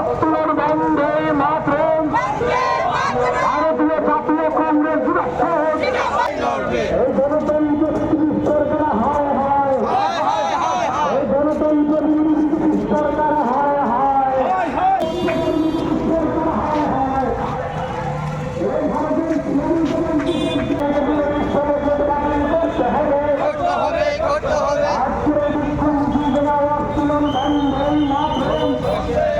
সত্তর বন্ধে মাত্র ভারতীয় জাতীয় কংগ্রেস হয় হয়। এই হয় Yeah.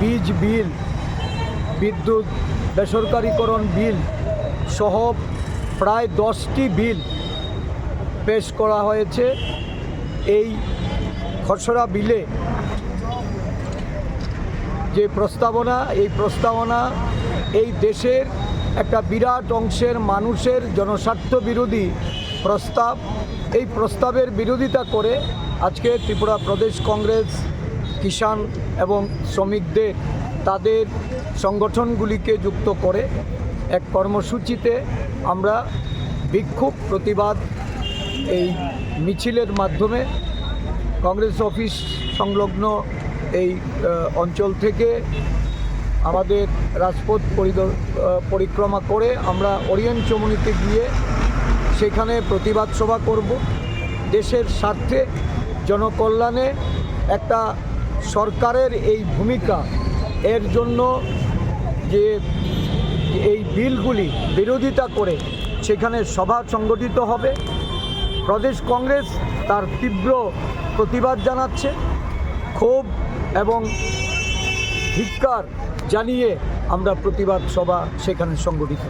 বীজ বিল, বিদ্যুৎ, বেসরকারীকরণ বিল সহ প্রায় দশটি বিল পেশ করা হয়েছে। এই খসড়া বিলে যে প্রস্তাবনা, এই প্রস্তাবনা এই দেশের একটা বিরাট অংশের মানুষের জনস্বার্থ বিরোধী প্রস্তাব। এই প্রস্তাবের বিরোধিতা করে আজকে ত্রিপুরা প্রদেশ কংগ্রেস কিষাণ এবং শ্রমিকদের তাদের সংগঠনগুলিকে যুক্ত করে এক কর্মসূচিতে আমরা বিক্ষোভ প্রতিবাদ এই মিছিলের মাধ্যমে কংগ্রেস অফিস সংলগ্ন এই অঞ্চল থেকে আমাদের রাজপথ পরিক্রমা করে আমরা ওরিয়েন্ট চমুনিতে গিয়ে সেখানে প্রতিবাদ সভা করব। দেশের স্বার্থে জনকল্যাণে একটা সরকারের এই ভূমিকা, এর জন্য যে এই বিলগুলি বিরোধিতা করে সেখানে সভা সংগঠিত হবে প্রদেশ কংগ্রেস তার তীব্র প্রতিবাদ জানাচ্ছে, ক্ষোভ এবং ধিক্কার জানিয়ে আমরা প্রতিবাদ সভা সেখানে সংগঠিত।